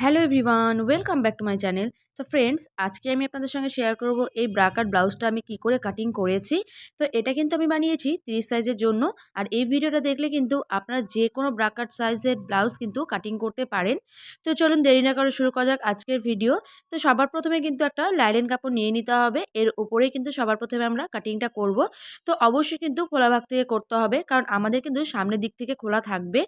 Hello everyone, welcome back to my channel. তো friends, আজকে আমি আপনাদের সঙ্গে শেয়ার করব এই ব্রাকার ব্লাউজটা আমি কি করে কাটিং করেছি। তো এটা কিন্তু আমি বানিয়েছি 30 সাইজের জন্য। আর এই ভিডিওটা দেখলে কিন্তু আপনারা যে কোনো ব্রাকার সাইজের ব্লাউজ কিন্তু কাটিং করতে পারেন। তো চলুন দেরি না করে শুরু করা যাক আজকের ভিডিও। তো সবার প্রথমে কিন্তু একটা লাইলেন কাপড় নিয়ে নিতে হবে। এর উপরেই কিন্তু সবার প্রথমে আমরা কাটিংটা করব। তো অবশ্যই কিন্তু খোলা ভাগ থেকে করতে হবে। কারণ আমাদের কিন্তু সামনের দিক থেকে খোলা থাকবে।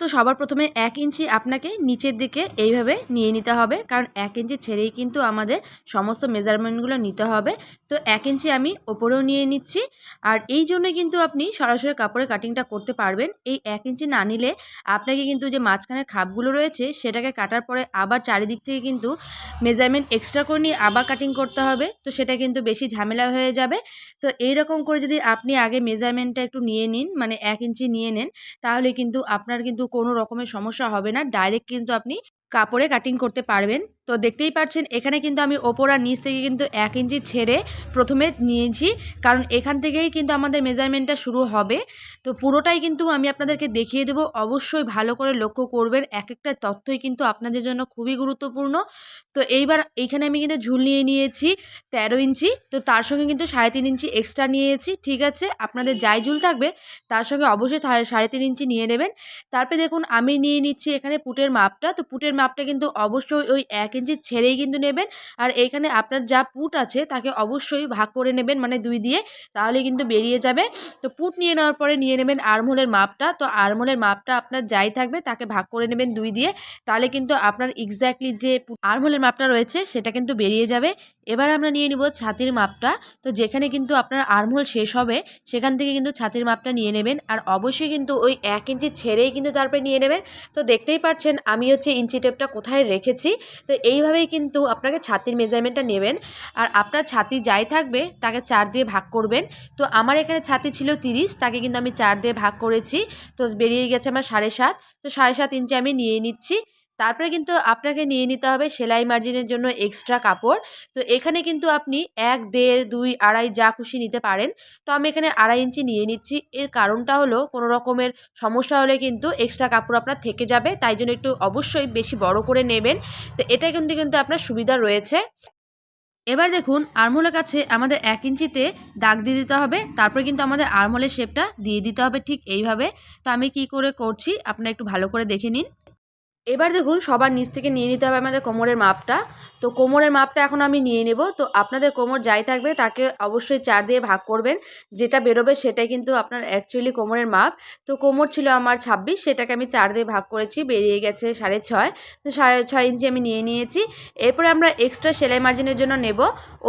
তো সবার প্রথমে এক ইঞ্চি আপনাকে নিচের দিকে এইভাবে নিয়ে নিতে হবে। কারণ এক ইঞ্চি ছেড়েই কিন্তু আমাদের সমস্ত মেজারমেন্টগুলো নিতে হবে। তো এক ইঞ্চি আমি ওপরেও নিয়ে নিচ্ছি। আর এই জন্যই কিন্তু আপনি সরাসরি কাপড়ে কাটিংটা করতে পারবেন। এই এক ইঞ্চি না নিলে আপনাকে কিন্তু যে মাঝখানের খাপগুলো রয়েছে, সেটাকে কাটার পরে আবার চারিদিক থেকে কিন্তু মেজারমেন্ট এক্সট্রা করে নিয়ে আবার কাটিং করতে হবে। তো সেটা কিন্তু বেশি ঝামেলা হয়ে যাবে। তো এইরকম করে যদি আপনি আগে মেজারমেন্টটা একটু নিয়ে নিন মানে এক ইঞ্চি নিয়ে নেন, তাহলে কিন্তু আপনার কিন্তু কোনো রকমের সমস্যা হবে না। ডাইরেক্ট কিন্তু আপনি কাপড়ে কাটিং করতে পারবেন। তো দেখতেই পাচ্ছেন এখানে কিন্তু আমি ওপর আর নিচ থেকে কিন্তু এক ইঞ্চি ছেড়ে প্রথমে নিয়েছি। কারণ এখান থেকেই কিন্তু আমাদের মেজারমেন্টটা শুরু হবে। তো পুরোটাই কিন্তু আমি আপনাদেরকে দেখিয়ে দেবো। অবশ্যই ভালো করে লক্ষ্য করবেন। এক একটা তথ্যই কিন্তু আপনাদের জন্য খুবই গুরুত্বপূর্ণ। তো এইবার এইখানে আমি কিন্তু ঝুল নিয়ে নিয়েছি, তেরো ইঞ্চি। তো তার সঙ্গে কিন্তু সাড়ে তিন ইঞ্চি এক্সট্রা নিয়েছি, ঠিক আছে? আপনাদের যাই ঝুল থাকবে, তার সঙ্গে অবশ্যই সাড়ে তিন ইঞ্চি নিয়ে নেবেন। তারপরে দেখুন, আমি নিয়ে নিচ্ছি এখানে পুটের মাপটা। তো পুটের মাপটা কিন্তু অবশ্যই ওই এক ইঞ্চি ছেড়েই কিন্তু নেবেন। আর এখানে আপনার যা পুট আছে তাকে অবশ্যই ভাগ করে নেবেন মানে দুই দিয়ে তাহলে কিন্তু বেরিয়ে যাবে। তো পুট নিয়ে নেওয়ার পরে নিয়ে নেবেন আরমোলের মাপটা। তো আরমোলের মাপটা আপনার যাই থাকবে তাকে ভাগ করে নেবেন দুই দিয়ে, তাহলে কিন্তু আপনার এক্স্যাক্টলি যে আরমোলের মাপটা রয়েছে সেটা কিন্তু বেরিয়ে যাবে। এবার আমরা নিয়ে নিব ছাতির মাপটা। তো যেখানে কিন্তু আপনার আরমোল শেষ হবে, সেখান থেকে কিন্তু ছাতির মাপটা নিয়ে নেবেন। আর অবশ্যই কিন্তু ওই এক ইঞ্চি ছেড়েই কিন্তু তারপরে নিয়ে নেবেন। তো দেখতেই পাচ্ছেন, আমি হচ্ছে ইঞ্চি টেপটা কোথায় রেখেছি। তো এইভাবেই কিন্তু আপনাকে ছাতির মেজারমেন্টটা নেবেন। আর আপনার ছাতি যাই থাকবে, তাকে চার দিয়ে ভাগ করবেন। তো আমার এখানে ছাতি ছিল তিরিশ, তাকে কিন্তু আমি চার দিয়ে ভাগ করেছি। তো বেরিয়ে গেছে আমার সাড়ে সাত। তো সাড়ে সাত ইঞ্চি আমি নিয়ে নিচ্ছি। তারপরে কিন্তু আপনাকে নিয়ে নিতে হবে সেলাই মার্জিনের জন্য এক্সট্রা কাপড়। তো এখানে কিন্তু আপনি এক, দেড়, দুই, আড়াই যা খুশি নিতে পারেন। তো আমি এখানে আড়াই ইঞ্চি নিয়ে নিচ্ছি। এর কারণটা হলো কোনো রকমের সমস্যা হলে কিন্তু এক্সট্রা কাপড় আপনার থেকে যাবে। তাই জন্য একটু অবশ্যই বেশি বড় করে নেবেন। তো এটা কিন্তু কিন্তু আপনার সুবিধা রয়েছে। এবার দেখুন, আরমোলের কাছে আমাদের এক ইঞ্চিতে দাগ দিয়ে দিতে হবে। তারপরে কিন্তু আমাদের আরমোলের শেপটা দিয়ে দিতে হবে ঠিক এইভাবে। তো আমি কি করে করছি? আপনারা একটু ভালো করে দেখে নিন। এবার দেখুন সবার নিচ থেকে নিয়ে নিতে হবে আমাদের কোমরের মাপটা। তো কোমরের মাপটা এখন আমি নিয়ে নেব। তো আপনাদের কোমর যাই থাকবে তাকে অবশ্যই চার দিয়ে ভাগ করবেন। যেটা বেরোবে সেটাই কিন্তু আপনার অ্যাকচুয়ালি কোমরের মাপ। তো কোমর ছিল আমার ছাব্বিশ, সেটাকে আমি চার দিয়ে ভাগ করেছি, বেরিয়ে গেছে সাড়ে ছয়। তো সাড়ে ছয় ইঞ্চি আমি নিয়ে নিয়েছি। এরপরে আমরা এক্সট্রা সেলাই মার্জিনের জন্য নেব।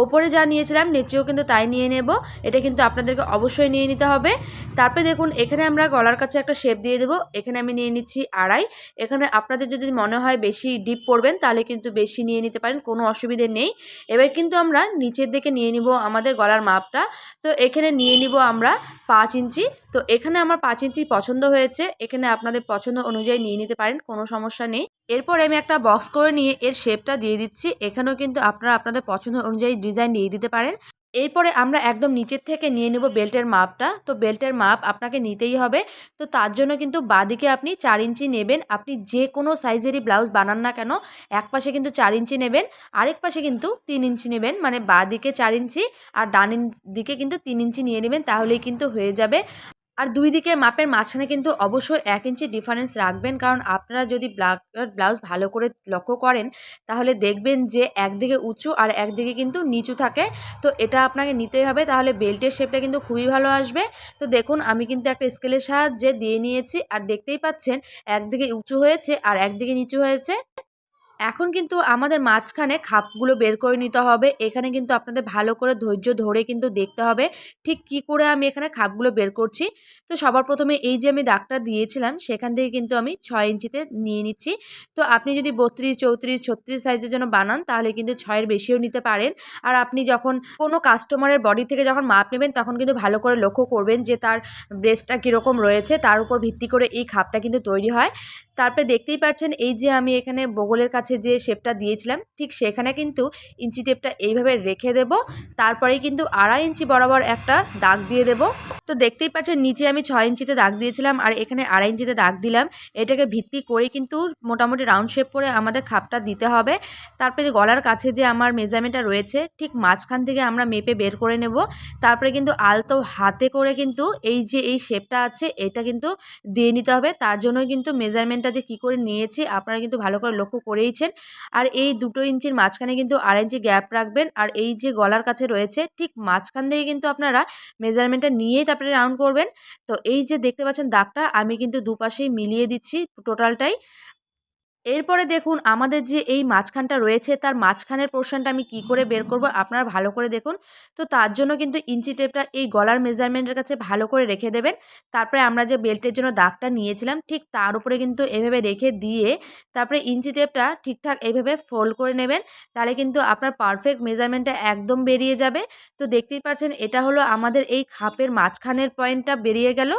ওপরে যা নিয়েছিলাম, নিচেও কিন্তু তাই নিয়ে নেব। এটা কিন্তু আপনাদেরকে অবশ্যই নিয়ে নিতে হবে। তারপরে দেখুন, এখানে আমরা গলার কাছে একটা শেপ দিয়ে দেবো। এখানে আমি নিয়ে নিচ্ছি আড়াই। এখানে আপনাদের যদি মনে হয় বেশি ডিপ পড়বেন, তাহলে কিন্তু বেশি নিয়ে নিতে পারেন, কোনো অসুবিধে নেই। এবার কিন্তু আমরা নিচের দিকে নিয়ে নিব আমাদের গলার মাপটা। তো এখানে নিয়ে নিব আমরা পাঁচ ইঞ্চি। তো এখানে আমার পাঁচ ইঞ্চি পছন্দ হয়েছে, এখানে আপনাদের পছন্দ অনুযায়ী নিয়ে নিতে পারেন, কোনো সমস্যা নেই। এরপর আমি একটা বক্স করে নিয়ে এর শেপটা দিয়ে দিচ্ছি। এখানেও কিন্তু আপনারা আপনাদের পছন্দ অনুযায়ী ডিজাইন দিয়ে দিতে পারেন। এরপরে আমরা একদম নিচের থেকে নিয়ে নেব বেল্টের মাপটা। তো বেল্টের মাপ আপনাকে নিতেই হবে। তো তার জন্য কিন্তু বাদিকে আপনি চার ইঞ্চি নেবেন। আপনি যে কোনো সাইজেরই ব্লাউজ বানান না কেন, এক পাশে কিন্তু চার ইঞ্চি নেবেন, আরেক পাশে কিন্তু তিন ইঞ্চি নেবেন। মানে বাদিকে চার ইঞ্চি আর ডান দিকে কিন্তু তিন ইঞ্চি নিয়ে নেবেন, তাহলেই কিন্তু হয়ে যাবে। আর দুই দিকে মাপের মাঝখানে কিন্তু অবশ্যই এক ইঞ্চি ডিফারেন্স রাখবেন। কারণ আপনারা যদি ব্লাউজ ভালো করে লক্ষ্য করেন, তাহলে দেখবেন যে একদিকে উঁচু আর একদিকে কিন্তু নিচু থাকে। তো এটা আপনাকে নিতেই হবে। তাহলে বেল্টের শেপটা কিন্তু খুবই ভালো আসবে। তো দেখুন, আমি কিন্তু একটা স্কেলের সাহায্যে দিয়ে নিয়েছি। আর দেখতেই পাচ্ছেন, একদিকে উঁচু হয়েছে আর একদিকে নিচু হয়েছে। এখন কিন্তু আমাদের মাঝখানে খাপগুলো বের করে নিতে হবে। এখানে কিন্তু আপনাদের ভালো করে ধৈর্য ধরে কিন্তু দেখতে হবে ঠিক কি করে আমি এখানে খাপগুলো বের করছি। তো সবার প্রথমে এই যে আমি দাগটা দিয়েছিলাম সেখান থেকে কিন্তু আমি ছয় ইঞ্চিতে নিয়ে নিচ্ছি। তো আপনি যদি বত্রিশ, চৌত্রিশ, ছত্রিশ সাইজের জন্য বানান তাহলে কিন্তু ছয়ের বেশিও নিতে পারেন। আর আপনি যখন কোনো কাস্টমারের বডি থেকে যখন মাপ নেবেন তখন কিন্তু ভালো করে লক্ষ্য করবেন যে তার ব্রেস্টটা কীরকম রয়েছে, তার উপর ভিত্তি করে এই খাপটা কিন্তু তৈরি হয়। তারপরে দেখতেই পাচ্ছেন এই যে আমি এখানে বগলের কাছে যে শেপটা দিয়েছিলাম, ঠিক সেখানে কিন্তু ইঞ্চি টেপটা এইভাবে রেখে দেব। তারপরে কিন্তু আড়াই ইঞ্চি বরাবর একটা দাগ দিয়ে দেব। তো দেখতেই পাচ্ছেন নিচে আমি ছয় ইঞ্চিতে দাগ দিয়েছিলাম আর এখানে আড়াই ইঞ্চিতে দাগ দিলাম। এটাকে ভিত্তি করে কিন্তু মোটামুটি রাউন্ড শেপ করে আমাদের খাপটা দিতে হবে। তারপরে গলার কাছে যে আমার মেজারমেন্টটা রয়েছে, ঠিক মাঝখান থেকে আমরা মেপে বের করে নেব। তারপরে কিন্তু আলতো হাতে করে কিন্তু এই যে এই শেপটা আছে, এটা কিন্তু দিয়ে নিতে হবে। তার জন্য কিন্তু মেজারমেন্টটা যে কি করে নিয়েছে আপনারা কিন্তু ভালো করে লক্ষ্য করেইছেন। আর এই দুটো ইঞ্চির মাঝখানে কিন্তু আড়াই ইঞ্চি গ্যাপ রাখবেন। আর এই যে গলার কাছে রয়েছে, ঠিক মাঝখান থেকে কিন্তু আপনারা মেজারমেন্টটা নিয়েই তারপরে রাউন্ড করবেন। তো এই যে দেখতে পাচ্ছেন দাগটা, আমি কিন্তু দুপাশেই মিলিয়ে দিচ্ছি টোটালটাই এরপরে দেখুন, আমাদের যে এই মাঝখানটা রয়েছে, তার মাঝখানের পোর্শনটা আমি কি করে বের করব আপনারা ভালো করে দেখুন। তো তার জন্য কিন্তু ইঞ্চি টেপটা এই গলার মেজারমেন্টের কাছে ভালো করে রেখে দেবেন। তারপরে আমরা যে বেল্টের জন্য দাগটা নিয়েছিলাম, ঠিক তার উপরে কিন্তু এভাবে রেখে দিয়ে তারপরে ইঞ্চি টেপটা ঠিকঠাক এভাবে ফোল্ড করে নেবেন। তাহলে কিন্তু আপনার পারফেক্ট মেজারমেন্টটা একদম বেরিয়ে যাবে। তো দেখতেই পাচ্ছেন, এটা হলো আমাদের এই খাপের মাঝখানের পয়েন্টটা বেরিয়ে গেল।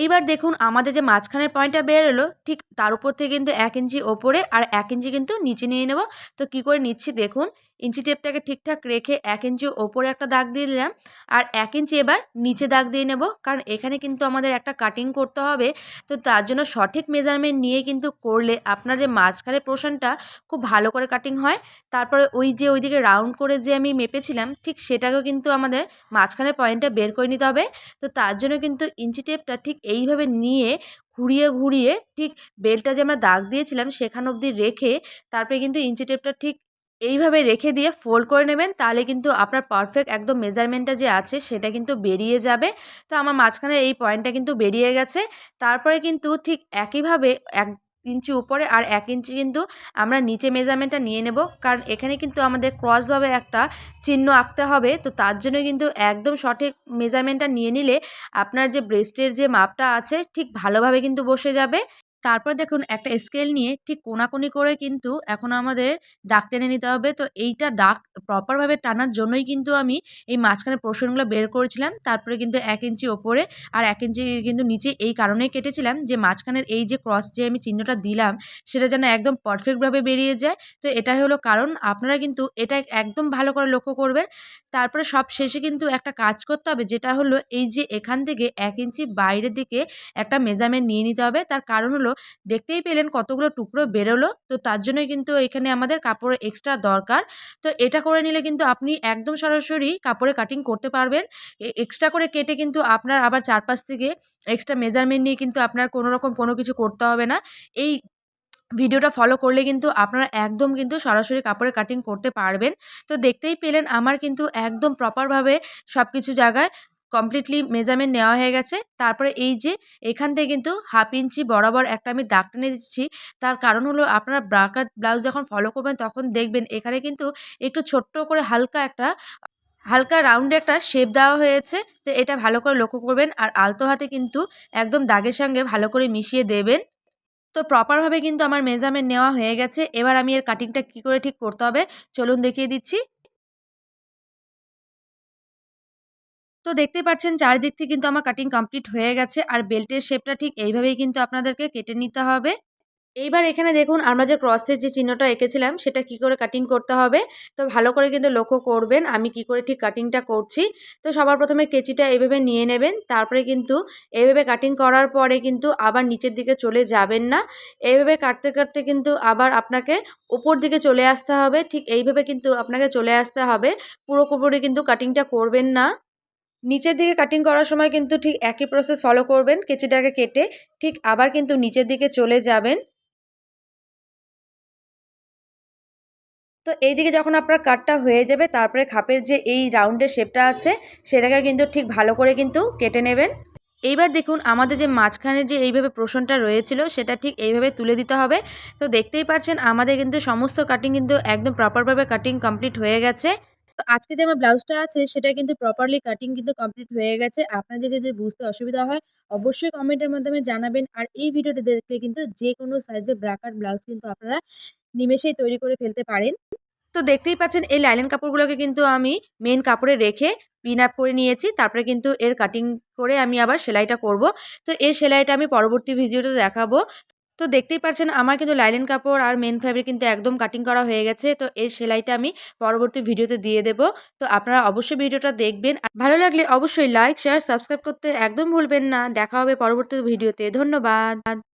এইবার দেখুন আমাদের যে মাঝখানের পয়েন্টটা বেরোলো, ঠিক তার উপর থেকে কিন্তু এক ইঞ্চি ওপরে আর এক ইঞ্চি কিন্তু নিচে নিয়ে নেব। তো কি করে নিচ্ছি দেখুন ইঞ্চি টেপটাকে ঠিকঠাক রেখে এক ইঞ্চি ওপরে একটা দাগ দিয়ে দিলাম। আর এক ইঞ্চি এবার নিচে দাগ দিয়ে নেব, কারণ এখানে কিন্তু আমাদের একটা কাটিং করতে হবে। তো তার জন্য সঠিক মেজারমেন্ট নিয়ে কিন্তু করলে আপনার যে মাঝখানে পোর্শনটা খুব ভালো করে কাটিং হয়। তারপরে ওই যে ওইদিকে রাউন্ড করে যে আমি মেপেছিলাম, ঠিক সেটাকেও কিন্তু আমাদের মাঝখানে পয়েন্টটা বের করে নিতে হবে। তো তার জন্য কিন্তু ইঞ্চি টেপটা ঠিক এইভাবে নিয়ে ঘুরিয়ে ঘুরিয়ে ঠিক বেলটা যে আমরা দাগ দিয়েছিলাম সেখান অবধি রেখে তারপরে কিন্তু ইঞ্চি টেপটা ঠিক এইভাবে রেখে দিয়ে ফোল্ড করে নেবেন, তাহলে কিন্তু আপনার পারফেক্ট একদম মেজারমেন্টটা যে আছে সেটা কিন্তু বেরিয়ে যাবে। তো আমার মাঝখানে এই পয়েন্টটা কিন্তু বেরিয়ে গেছে। তারপরে কিন্তু ঠিক একইভাবে এক ইঞ্চি উপরে আর এক ইঞ্চি কিন্তু আমরা নিচে মেজারমেন্টটা নিয়ে নেব। কারণ এখানে কিন্তু আমাদের ক্রসভাবে একটা চিহ্ন আঁকতে হবে। তো তার জন্য কিন্তু একদম সঠিক মেজারমেন্টটা নিয়ে নিলে আপনার যে ব্রেস্টের যে মাপটা আছে ঠিক ভালোভাবে কিন্তু বসে যাবে। তারপর দেখুন একটা স্কেল নিয়ে ঠিক কোনাকুনি করে কিন্তু এখন আমাদের দাগ টেনে নিতে হবে। তো এইটা দাগ প্রপারভাবে টানার জন্যই কিন্তু আমি এই মাঝখানে পোর্শনগুলো বের করেছিলাম। তারপরে কিন্তু এক ইঞ্চি ওপরে আর এক ইঞ্চি কিন্তু নিচে এই কারণেই কেটেছিলাম যে মাঝখানের এই যে ক্রস যে আমি চিহ্নটা দিলাম সেটা যেন একদম পারফেক্টভাবে বেরিয়ে যায়। তো এটাই হলো কারণ আপনারা কিন্তু এটা একদম ভালো করে লক্ষ্য করবেন। তারপরে সব শেষে কিন্তু একটা কাজ করতে হবে যেটা হলো এই যে এখান থেকে এক ইঞ্চি বাইরের দিকে একটা মেজারমেন্ট নিয়ে নিতে হবে। তার কারণ হলো দেখতেই পেলেন কতগুলো টুকরো বেরোলো। তো তার জন্যই কিন্তু এখানে আমাদের কাপড় এক্সট্রা দরকার। তো এটা করে নিলে কিন্তু আপনি একদম সরাসরি কাপড়ে কাটিং করতে পারবেন। এক্সট্রা করে কেটে কিন্তু আপনার আবার চারপাশ থেকে এক্সট্রা মেজারমেন্ট নিয়ে কিন্তু আপনার কোনো রকম কোনো কিছু করতে হবে না। এই ভিডিওটা ফলো করলে কিন্তু আপনারা একদম কিন্তু সরাসরি কাপড়ে কাটিং করতে পারবেন। তো দেখতেই পেলেন আমার কিন্তু একদম প্রপারভাবে সব কিছু জায়গায় কমপ্লিটলি মেজারমেন্ট নেওয়া হয়ে গেছে। তারপরে এই যে, এখান থেকে কিন্তু হাফ ইঞ্চি বরাবর একটা আমি দাগ টেনে দিচ্ছি। তার কারণ হলো আপনারা ব্রাকার ব্লাউজ যখন ফলো করবেন তখন দেখবেন এখানে কিন্তু একটু ছোট্ট করে হালকা একটা, হালকা রাউন্ডে একটা শেপ দেওয়া হয়েছে। তো এটা ভালো করে লক্ষ্য করবেন আর আলতো হাতে কিন্তু একদম দাগের সঙ্গে ভালো করে মিশিয়ে দেবেন। তো প্রপারভাবে কিন্তু আমার মেজারমেন্ট নেওয়া হয়ে গেছে। এবার আমি এর কাটিংটা কী করে ঠিক করতে হবে, চলুন দেখিয়ে দিচ্ছি। তো দেখতে পাচ্ছেন চারিদিক থেকে কিন্তু আমার কাটিং কমপ্লিট হয়ে গেছে। আর বেল্টের শেপটা ঠিক এইভাবেই কিন্তু আপনাদেরকে কেটে নিতে হবে। এইবার এখানে দেখুন আমরা যে ক্রসের যে চিহ্নটা এঁকেছিলাম, সেটা কি করে কাটিং করতে হবে? তো ভালো করে কিন্তু লক্ষ্য করবেন আমি কি করে ঠিক কাটিংটা করছি। তো সবার প্রথমে কেচিটা এইভাবে নিয়ে নেবেন, তারপরে কিন্তু এইভাবে কাটিং করার পরে কিন্তু আবার নিচের দিকে চলে যাবেন না। এইভাবে কাটতে কাটতে কিন্তু আবার আপনাকে উপর দিকে চলে আসতে হবে, ঠিক এইভাবে কিন্তু আপনাকে চলে আসতে হবে। পুরোপুরি কিন্তু কাটিংটা করবেন না। নিচের দিকে কাটিং করার সময় কিন্তু ঠিক একই প্রসেস ফলো করবেন, কেচিটাকে কেটে ঠিক আবার কিন্তু নিচের দিকে চলে যাবেন। তো এইদিকে যখন আপনার কাটটা হয়ে যাবে, তারপরে খাপের যে এই রাউন্ডের শেপটা আছে, সেটাকে কিন্তু ঠিক ভালো করে কিন্তু কেটে নেবেন। এইবার দেখুন, আমাদের যে মাঝখানের যে এইভাবে প্রশ্নটা রয়েছিল, সেটা ঠিক এইভাবে তুলে দিতে হবে। তো দেখতেই পাচ্ছেন আমাদের কিন্তু সমস্ত কাটিং কিন্তু একদম প্রপারভাবে কাটিং কমপ্লিট হয়ে গেছে। তো আজকে যে আমার ব্লাউজটা আছে, সেটা কিন্তু প্রপারলি কাটিং কিন্তু কমপ্লিট হয়ে গেছে। আপনাদের যদি বুঝতে অসুবিধা হয়, অবশ্যই কমেন্টের মাধ্যমে জানাবেন। আর এই ভিডিওটা দেখলে কিন্তু যে কোনো সাইজের ব্রাকার ব্লাউজ কিন্তু আপনারা নিমেষেই তৈরি করে ফেলতে পারেন। তো দেখতেই পাচ্ছেন, এই লাইলেন কাপড়গুলোকে কিন্তু আমি মেন কাপড়ে রেখে পিন আপ করে নিয়েছি। তারপরে কিন্তু এর কাটিং করে আমি আবার সেলাইটা করব। তো এর সেলাইটা আমি পরবর্তী ভিডিওতে দেখাবো। তো দেখতেই পাচ্ছেন আমার কিন্তু লাইলেন কাপড় আর মেন ফ্যাব্রিক কিন্তু একদম কাটিং করা হয়ে গেছে। তো এই সেলাইটা আমি পরবর্তী ভিডিওতে দিয়ে দেব। তো আপনারা অবশ্যই ভিডিওটা দেখবেন। ভালো লাগলে অবশ্যই লাইক শেয়ার সাবস্ক্রাইব করতে একদম ভুলবেন না। দেখা হবে পরবর্তী ভিডিওতে। ধন্যবাদ।